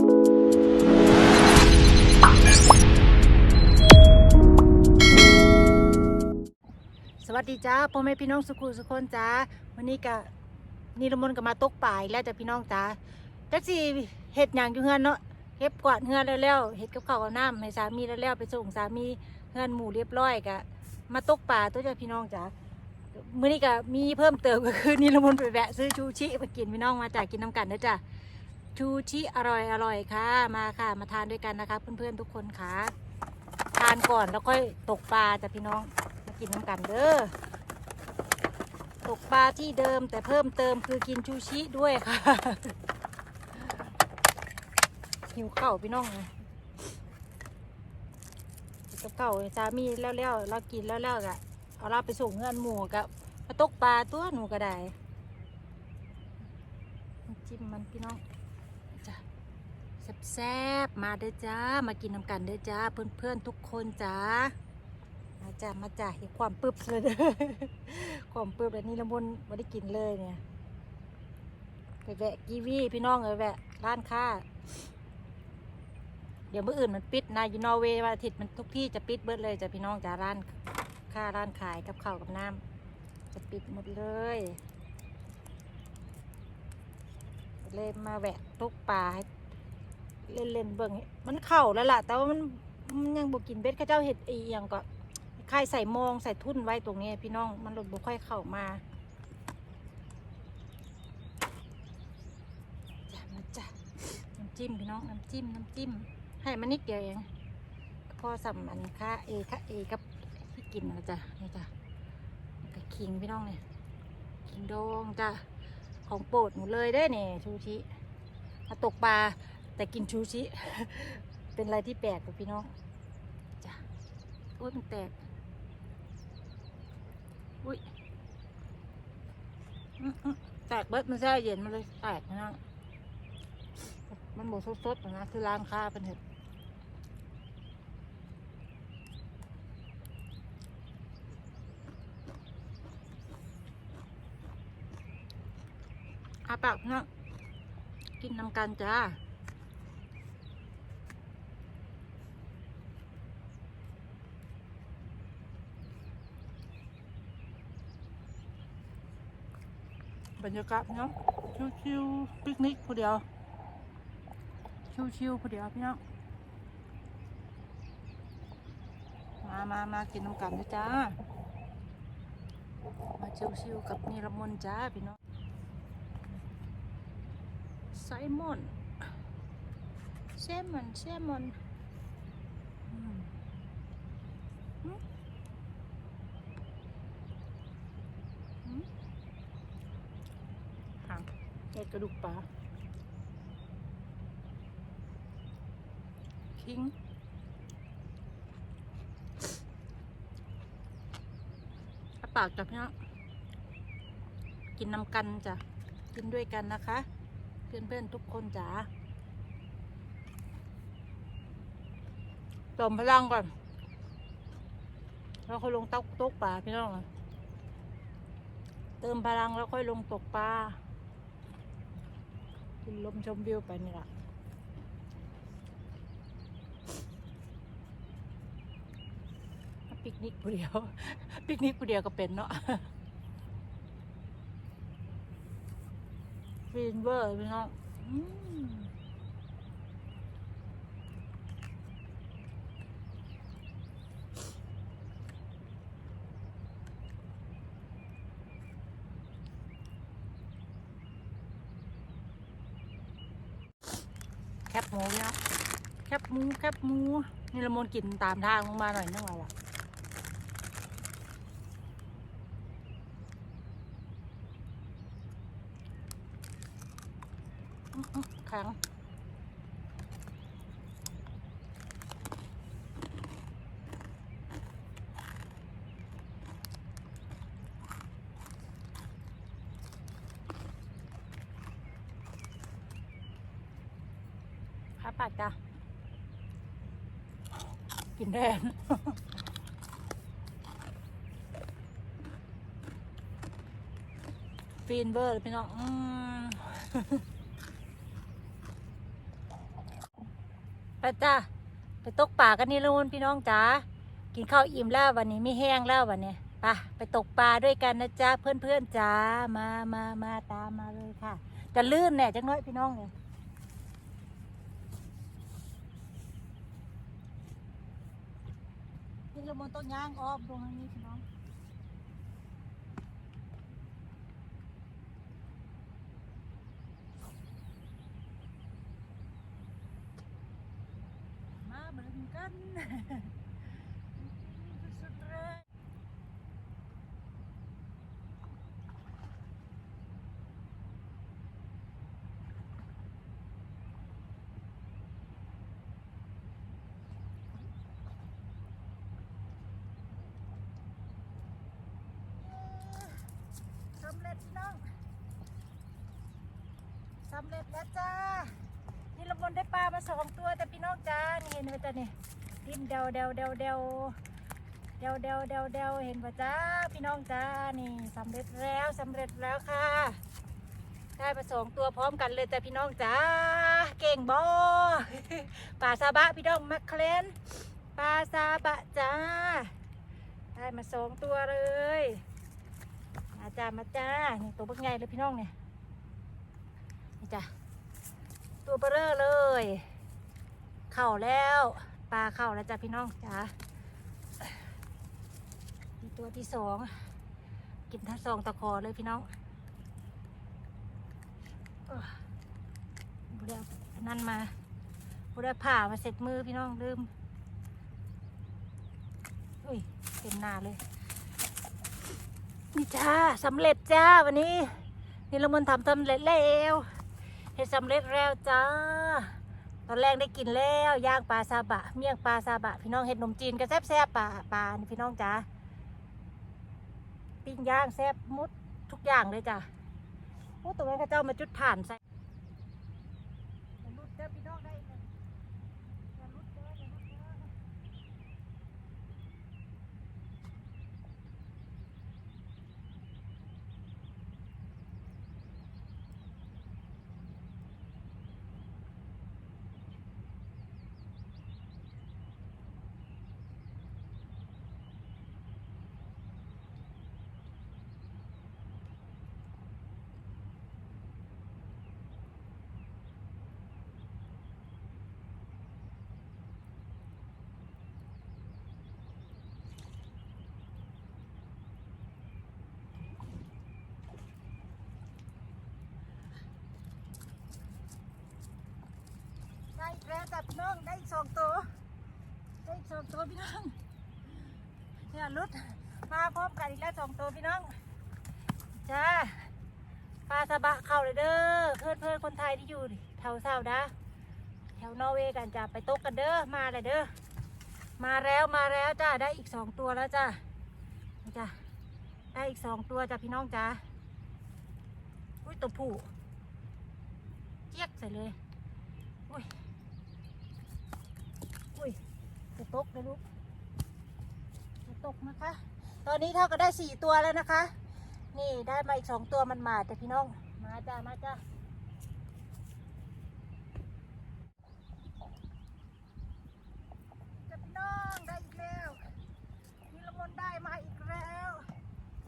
สวัสดีจ้าพ่อแม่พี่น้องสุขุสุคนจ้าวันนี้กะนิรมนต์ก็มาตกป่ายแล้วจ้ะพี่น้องจ้าจักสิเฮ็ดหยังอยู่เฮือนเนาะเก็บกวาดเฮือนแล้วแล้วเฮ็ดกับข้าวกับน้ำให้สามีแล้วแล้วไปส่งสามีเฮือนหมู่เรียบร้อยกะมาตกป่าตัวจ้ะพี่น้องจ้ามื้อนี้ก็มีเพิ่มเติมก็คือนิรมนต์ไปแวะซื้อชูชิมากินพี่น้องมาจากกินน้ำกันนะจ้ะ ชูชิอร่อยอร่อยค่ะ มาค่ะ มาทานด้วยกันนะคะ เพื่อนๆทุกคนค่ะทานก่อนแล้วค่อยตกปลาจ้ะพี่น้องมากินน้ำกันเด้อตกปลาที่เดิมแต่เพิ่มเติมคือกินชูชิด้วยค่ะหิวข้าวพี่น้องเลยกินกับข้าสามีแล้วแล้วๆเรากินแล้วแล้วๆกะเอาเราไปส่งเงินหมูกับมาตกปลาตัวหนูก็ได้จิ้มมันพี่น้อง แซ่บๆมาเด้อจ้า มากินน้ำกันเด้อจ้า เพื่อนๆทุกคนจ้า มาจ้ามาจ้าเห็นความปึ๊บเลยเด้อความปึ๊บแบบนี้ละมุนไม่ได้กินเลยเนี่ยไปแวะกีวีพี่น้องเลยแวะร้านค้า เดี๋ยวเมื่ออื่นมันปิดนะอยู่นอร์เวย์วันอาทิตย์มันทุกที่จะปิดเบิดเลยจ้ะพี่น้องจ้าร้านค้าร้านขายกับข้าวกับน้ำจะปิดหมดเลยเลยมาแวะตกปลาให้ เล่นๆเบิ่งมันเข่าแล้วล่ะ แต่ว่ามันมันยังบกินเบ็ดข้าเจ้าเห็ดอียงก็คายใส่มองใส่ทุ่นไว้ตรงนี้พี่น้องมันหลุดบุค่อยเข้ามาจ้ะมาจ้ะน้ำจิ้มพี่น้องน้ำจิ้มน้ำจิ้ม ให้มันนิดเดียวเองพอสัมมันค่าเอค่าเอกับที่กินนะจ้ะนี่จ้ะกับคิงพี่น้องเนี่ยคิงดองจ้ะของโปรดหนูเลยได้เนี่ยชูชิมาตกปลา แต่กินชูชิ เป็นอะไรที่แปลกกว่าพี่น้องจ้ะโอ้ยมันแตกอุ้ยแตกเบิดมันแช่เย็นมันเลยแตกนะมันบดสดๆนะคือร้านค้าเป็นเห็ดอาปากเนาะกินน้ำกันจ้า บรรยากาศเนาะชิวๆปิกนิกผู้เดียว ชิวๆผู้เดียวพี่น้องมามามากินน้ำกันนะจ้า มาชิวๆกับนิรมนจ้าพี่น้องไซมอนแซมอนแซมอนอืมอืมอืม หางเห็ ดกระดูกปลาคิงอาปากจับเนาะกินน้ำกันจ้ะ กินด้วยกันนะคะ เพื่อนๆทุกคนจ๋าเติมพลังก่อน แล้วค่อยลงตกตกปลาพี่น้อง เติมพลังแล้วค่อยลงตกปลา กินลมชมวิวไปนี่ละปิกนิกผู้เดียว ปิกนิกผู้เดียวก็เป็นเนาะฟินเวอร์พี่น้อง แคบหมูเนาะแคบหมูแคบหมูนี่ละมนกินตามทางลงมาหน่อยนึงเราอะอื้ออื้อแข็ง ปากจ้ะกินแดนฟีนเบอร์พี่น้องอืมไปจ้าไปตกป่ากันนี่ละมุนพี่น้องจ๋ากินข้าวอิ่มแล้ววันนี้ไม่แห้งแล้ววันนี้ไปไปตกปลาด้วยกันนะจ๊ะเพื่อนเพื่อนๆจ๋ามามามาตามมาเลยค่ะ จะลื่นแน่จังน้อยพี่น้องเนี่ย นี่ละมุนต้นย่างออมตรงนี้พี่น้องมาเบิ่งกัน สุดเลย สำเร็จพี่น้องสำเร็จแล้วจ้านี่ละมนได้ปลามาสองตัวแต่พี่น้องจ้านี่เห็นไหมจ้านี่ดิ้นเดวเดวเดวเดวเดวเดวเดวเดวเห็นปะจ้าพี่น้องจ้านี่สำเร็จแล้วสำเร็จแล้วค่ะ ได้มาสองตัวพร้อมกันเลยแต่พี่น้องจ้าเก่งบอปลาซาบะพี่น้องมักเคลนปลาซาบะจ้า ได้มาสองตัวเลยมาจ้ามาจ้านี่ตัวบักใหญ่เลยพี่น้องเนี่ย จ้ะ ตัวเบอเร่อเลย เข่าแล้ว ปลาเข่าแล้วจ้ะพี่น้องจ้านี่ตัวที่สอง กินทั้งสองตะคอเลยพี่น้องบุได้เอานั่นมาบุได้ผ่ามาเสร็จมือพี่น้องลืมอุ้ยเต็มหน้าเลยนี่จ้าสำเร็จจ้าวันนี้นี่ละมันทำสำเร็จแล้ว เห็ดสำเร็จแล้วจ้า ตอนแรกได้กินแล้วย่างปลาซาบะ เมี่ยงปลาซาบะ พี่น้องเห็ดนมจีนก็แซ่บแซ่บปลาปลาพี่น้องจ้าปิ้งย่างแซ่บมุดทุกอย่างเลยจ้าโอ้ตรงนั้นข้าเจ้ามาจุดถ่านใส่อย่าลุดเด้อพี่น้องได้เลยอย่าลุดเด้ออย่าลุดเด้อ ได้อีกแล้วจ้ะพี่ น้องได้สองตัวได้สองตัวพี่น้องเนี่ยรุดมาพร้อมกันอีกแล้วสองตัวพี่น้องจ้าปลาสะบะเข้าเลยเด้อเพื่อนเพื่อนคนไทยที่อยู่แถวเซาดาแถวนอร์เวย์กันจ้ะไปตกกันเด้อมาเลยเด้อมาแล้วมาแล้วจ้าได้อีกสองตัวแล้วจ้าจ้าได้อีกสองตัวจ้ะพี่น้องจ้าอุ้ยตัวผู้เจี๊ยกใส่เลยอุ้ย อุ้ยจะตกนะลูกจะตกนะคะ ตอนนี้เท่าก็ได้สี่ตัวแล้วนะคะ นี่ได้มาอีกสองตัวมันมาแต่พี่น้อง มาจ้ามาจ้าจะพี่น้องได้อีกแล้วนี่ละมนได้มาอีกแล้ว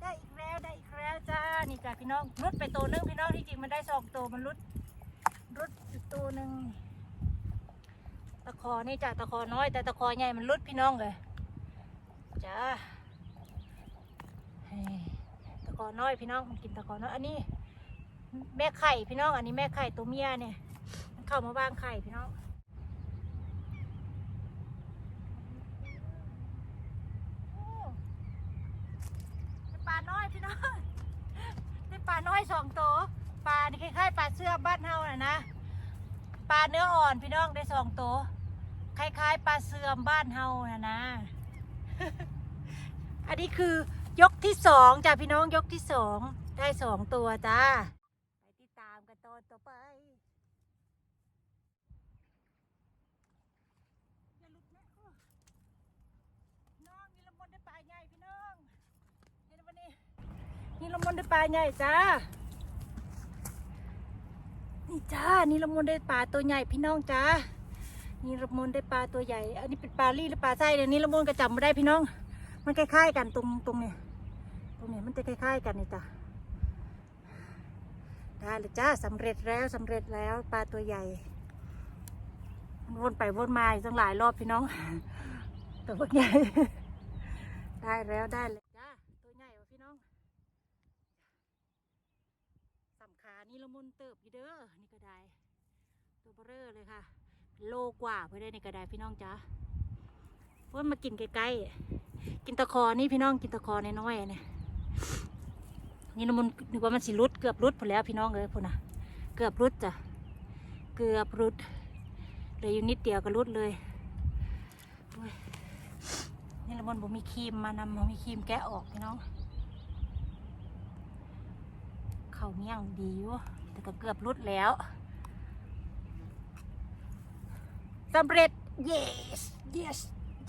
ได้อีกแล้วได้อีกแล้วจ้านี่จ้าพี่น้องรุดไปตัวหนึงพี่น้องที่จริงมันได้สองตัวมันรุดรุดตัวหนึ่ง ตะคอนี่จ้ะตะคอน้อย แต่ตะคอใหญ่มันรุดพี่น้องเลยจ้าตะคอน้อยพี่น้องมันกินตะคอน้อยอันนี้ แม่ไข่พี่น้อง อันนี้แม่ไข่ตัวเมียเนี่ยมันเข้ามาวางไข่พี่น้องอปลาน้อยพี่น้องได้ปลาน้อยสองตัวปลาคล้ายๆปลาเสื้อบ้านเฮาน่ะนะปลาเนื้ออ่อนพี่น้องได้สองตัว คล้าย ๆปลาเสื่อมบ้านเฮานะนะ อันนี้คือยกที่สองจ้ะพี่น้องยกที่สองได้สองตัวจ้าไปติดตามกันตอนต่อไปนี่ละมนได้ปลาใหญ่พี่น้องเห็นวันนี้นี่ละมนได้ปลาใหญ่จ้า นี่จ้า นี่ละมนได้ปลาตัวใหญ่พี่น้องจ้า นี่ละมุนได้ปลาตัวใหญ่ อันนี้เป็นปลาลี่หรือปลาไส้เนี่ยวนี่ละมุนก็จำไม่ได้พี่น้อง มันคล้ายๆกันตรงตรงเนี่ยตรงเนี่ยมันจะคล้ายๆกันนี่จ้ะได้เลยจ้าสำเร็จแล้วสำเร็จแล้วปลาตัวใหญ่มันวนไปวนมาอยู่ตั้งหลายรอบพี่น้องตัวพวกใหญ่ได้แล้วได้เลยจ้าตัวใหญ่วะพี่น้องสำขานี่ละมุนเติบอยู่เด้อนี่ก็ได้ตัวเบอร่อเลยค่ะ โลกว่าเพื่อได้ในกระไดพี่น้องจ้าเพื่อนมากินใกล้ๆกินตะคอนี่พี่น้องกินตะคอน้อยๆเนี่ยนี่นะมันนึกว่ามันสิรุดเกือบรุดพอแล้วพี่น้องเลยพุ่นะเกือบรุดจ้ะเกือบรุดเลยอยู่นิดเดียวก็รุดเลยนี่ละมันบ่มีครีมมานำบ่มีครีมแกะออกพี่น้องเขาเมี่ยงดีอยู่แต่ก็เกือบรุดแล้ว สำเร็จ yes yes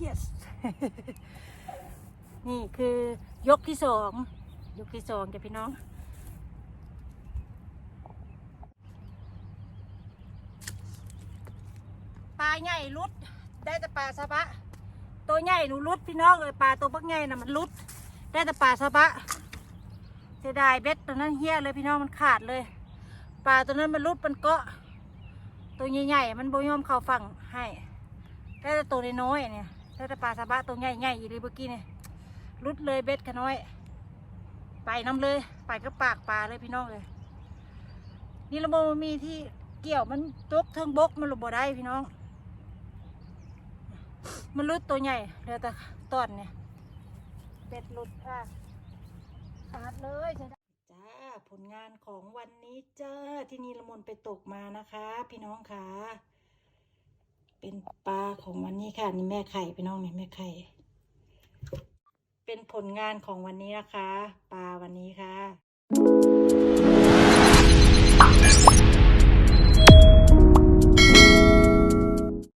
yes นี่คือยกที่สองยกที่สองจ้ะพี่น้องปลาใหญ่รุด ได้แต่ปลาซาบะ ตัวใหญ่หนูรุดพี่น้องเลยปลาตัวบักใหญ่น่ะมันรุด ได้แต่ปลาซาบะเสียดายเบ็ดตัวนั้นเหี้ยเลยพี่น้องมันขาดเลย ปลาตัวนั้นมันรุดมันเกาะ ตัวใหญ่ๆมันบ่ยอมเข้าฝั่งให้ได้แต่ตัวน้อยๆเนี่ยได้แต่ปลาซาบะตัวใหญ่ๆอีเลยเมื่อกี้เนี่ยรุดเลยเบ็ดขน้อย ไปน้ำเลย ไปก็ปากปลาเลยพี่น้องเลยนี่ระบบมีที่เกี่ยวมันตกเทิงบกมันหลบบ่ได้พี่น้อง มันรุดตัวใหญ่เหลือแต่ตอนเนี่ยเบ็ดหลุดค่ะขาดเลยใช่ได้จ้า ผลงานของวันนี้จ้าที่นี่ละมนไปตกมานะคะ พี่น้องค่ะ เป็นปลาของวันนี้ค่ะนี่แม่ไข่พี่น้องนี่แม่ไข่ เป็นผลงานของวันนี้นะคะ ปลาวันนี้ค่ะ